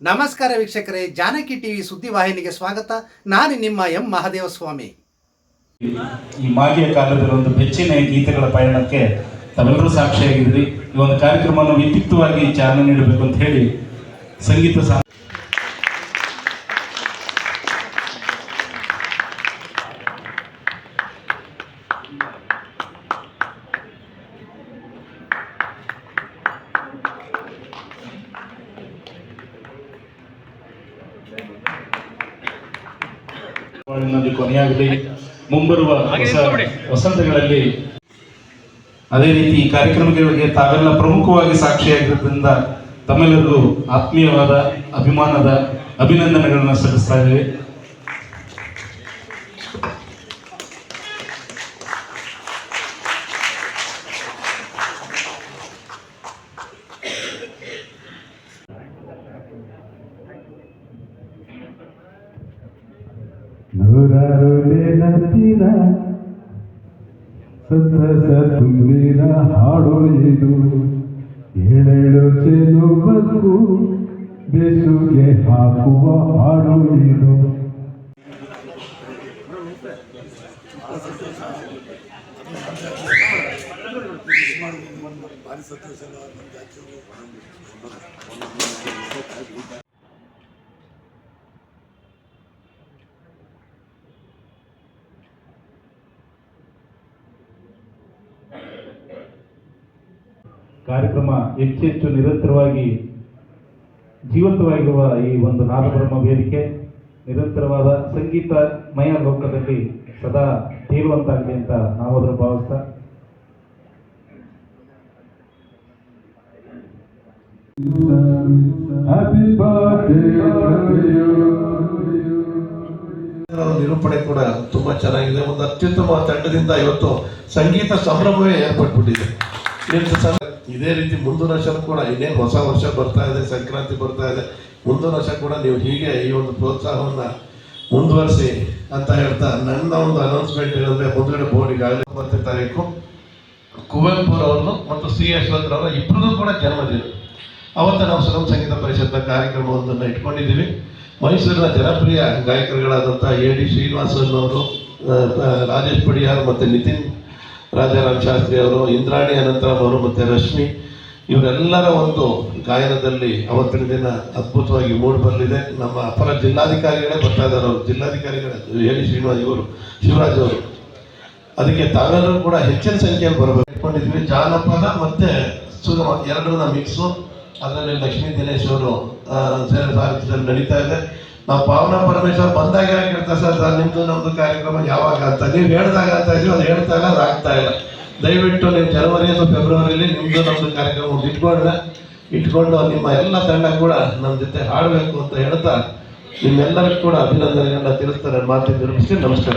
ನಮಸ್ಕಾರ ವೀಕ್ಷಕರೇ, ಜಾನಕಿ ಟಿವಿ ಸುದ್ದಿವಾಹಿನಿಗೆ ಸ್ವಾಗತ. ನಾನು ನಿಮ್ಮ ಎಂ. ಮಹಾದೇವ ಸ್ವಾಮಿ ಈ ಮಾಗಿಯ ಕಾಲದಲ್ಲಿ ಒಂದು ಬೆಚ್ಚಿನ ಗೀತೆಗಳ ಪಯಣಕ್ಕೆ ತಾವೆಲ್ಲರೂ ಸಾಕ್ಷಿಯಾಗಿದ್ರಿ ಈ ಒಂದು ಕಾರ್ಯಕ್ರಮವನ್ನು ವಿದ್ಯುಕ್ತವಾಗಿ ಚಾಲನೆ ನೀಡಬೇಕು ಅಂತ ಹೇಳಿ ಸಂಗೀತ ಬಾಳಿನಲ್ಲಿ ಕೊನೆಯಾಗಲಿ. ಮುಂಬರುವ ಹೊಸ ವಸಂತಗಳಲ್ಲಿ ಅದೇ ರೀತಿ ಈ ಕಾರ್ಯಕ್ರಮಗಳಿಗೆ ತಾವೆಲ್ಲ ಪ್ರಮುಖವಾಗಿ ಸಾಕ್ಷಿಯಾಗಿರೋದ್ರಿಂದ ತಮ್ಮೆಲ್ಲರಿಗೂ ಆತ್ಮೀಯವಾದ ಅಭಿಮಾನದ ಅಭಿನಂದನೆಗಳನ್ನು ಸಲ್ಲಿಸ್ತಾ ಇದ್ದೇವೆ. ನೂರಾರು ನೆನಪಿನ ಸಂತಸ ತುಂಬಿನ ಹಾಡು ಇದು ಏಳೇಳು ಚೆಲುವಕ್ಕೂ ಬೆಸುಗೆ ಹಾಕುವ ಹಾಡು ಇದು ಕಾರ್ಯಕ್ರಮ ಹೆಚ್ಚು ಹೆಚ್ಚು ನಿರಂತರವಾಗಿ ಜೀವಂತವಾಗಿರುವ ಈ ಒಂದು ನಾದಬ್ರಹ್ಮ ವೇದಿಕೆ, ನಿರಂತರವಾದ ಸಂಗೀತಮಯ ಲೋಕದಲ್ಲಿ ಸದಾ ತೇಲುವಂತಾಗಲಿ ಅಂತ ನಾವು ಅದರ ಭಾವಿಸ್ತಾ ನಿರೂಪಣೆ ಕೂಡ ತುಂಬಾ ಚೆನ್ನಾಗಿದೆ. ಒಂದು ಅತ್ಯುತ್ತಮ ತಂಡದಿಂದ ಇವತ್ತು ಸಂಗೀತ ಸಂಭ್ರಮವೇ ಏರ್ಪಟ್ಬಿಟ್ಟಿದೆ. ಇದೇ ರೀತಿ ಮುಂದಿನ ವರ್ಷ ಕೂಡ ಇನ್ನೇನು ಹೊಸ ವರ್ಷ ಬರ್ತಾ ಇದೆ, ಸಂಕ್ರಾಂತಿ ಬರ್ತಾ ಇದೆ. ಮುಂದಿನ ವರ್ಷ ಕೂಡ ನೀವು ಹೀಗೆ ಈ ಒಂದು ಪ್ರೋತ್ಸಾಹವನ್ನ ಮುಂದುವರಿಸಿ ಅಂತ ಹೇಳ್ತಾ ನನ್ನ ಒಂದು ಅನೌನ್ಸ್ಮೆಂಟ್ ಏನಂದ್ರೆ ಮುಂದ್ಗಡೆ ಬೋರ್ಡ್ ಈಗಾಗಲೇ ಒಂಬತ್ತನೇ ತಾರೀಕು ಕುವೆಂಪುರವ್ರನ್ನು ಮತ್ತು ಸಿ ಯಶವಂತರವರ ಇಬ್ಬರದ್ದು ಕೂಡ ಜನ್ಮದಿನ. ಅವತ್ತು ನಾವು ಸುಗಮ ಸಂಗೀತ ಪರಿಷತ್ನ ಕಾರ್ಯಕ್ರಮವೊಂದನ್ನು ಇಟ್ಕೊಂಡಿದ್ದೀವಿ. ಮೈಸೂರಿನ ಜನಪ್ರಿಯ ಗಾಯಕರುಗಳಾದಂಥ ಎ ಡಿ ಶ್ರೀನಿವಾಸನ್ ಅವರು ರಾಜೇಶ್ ಪಡಿಯಾರ್ ಮತ್ತು ನಿತಿನ್ ರಾಜಾರಾಮ್ ಶಾಸ್ತ್ರಿ ಅವರು, ಇಂದ್ರಾಣಿ ಅನಂತರಾಮ್ ಅವರು ಮತ್ತು ರಶ್ಮಿ, ಇವರೆಲ್ಲರ ಒಂದು ಗಾಯನದಲ್ಲಿ ಅವತ್ತಿನ ದಿನ ಅದ್ಭುತವಾಗಿ ಮೂಡಿ ಬರಲಿದೆ ನಮ್ಮ ಅಪರ ಜಿಲ್ಲಾಧಿಕಾರಿಗಳೇ ಬರ್ತಾ ಜಿಲ್ಲಾಧಿಕಾರಿಗಳೇ ಹೇಳಿ ಶ್ರೀನಿವಾಸ್ ಇವರು, ಶಿವರಾಜ್ ಅವರು. ಅದಕ್ಕೆ ತಾವೆಲ್ಲರೂ ಕೂಡ ಹೆಚ್ಚಿನ ಸಂಖ್ಯೆಯಲ್ಲಿ ಬರಬೇಕು. ಇಟ್ಕೊಂಡಿದ್ವಿ. ಜಾನಪದ ಮತ್ತೆ ಸುಗಮ ಎರಡನ್ನ ಮಿಕ್ಸು ಅದರಲ್ಲಿ ಲಕ್ಷ್ಮೀ ದಿನೇಶ್ ಅವರು ಸೇವೆ ಸಾರಥ್ಯದಲ್ಲಿ ನಡೀತಾ ಇದೆ. ನಾವು ಪಾವನ ಪರಮೇಶ್ವರ್ ಬಂದಾಗ ಕೇಳ್ತಾರೆ ಸರ್? ಸರ್, ನಿಮ್ದು ನಮ್ದು ಕಾರ್ಯಕ್ರಮ ಯಾವಾಗ ಅಂತ? ನೀವು ಹೇಳ್ದಾಗ ಅಂತ ಇದೀವಿ ಅದು ಹೇಳ್ತಾ ಇಲ್ಲ ಅದು ಆಗ್ತಾ ಇಲ್ಲ. ದಯವಿಟ್ಟು ನೀವು ಜನವರಿ ಅಥವಾ ಫೆಬ್ರವರಿಲಿ ನಿಮ್ದು ನಮ್ದು ಕಾರ್ಯಕ್ರಮ ಇಟ್ಕೊಂಡ್ರೆ, ಇಟ್ಕೊಂಡು ನಿಮ್ಮ ಎಲ್ಲ ತಂಡ ಕೂಡ ನಮ್ಮ ಜೊತೆ ಹಾಡಬೇಕು ಅಂತ ಹೇಳ್ತಾ ನಿಮ್ಮೆಲ್ಲರಿಗೂ ಕೂಡ ಅಭಿನಂದನೆಗಳನ್ನ ತಿಳಿಸ್ತಾರೆ. ಮಾತಿ ತಿರುಪಿಸಿ ನಮಸ್ಕಾರ.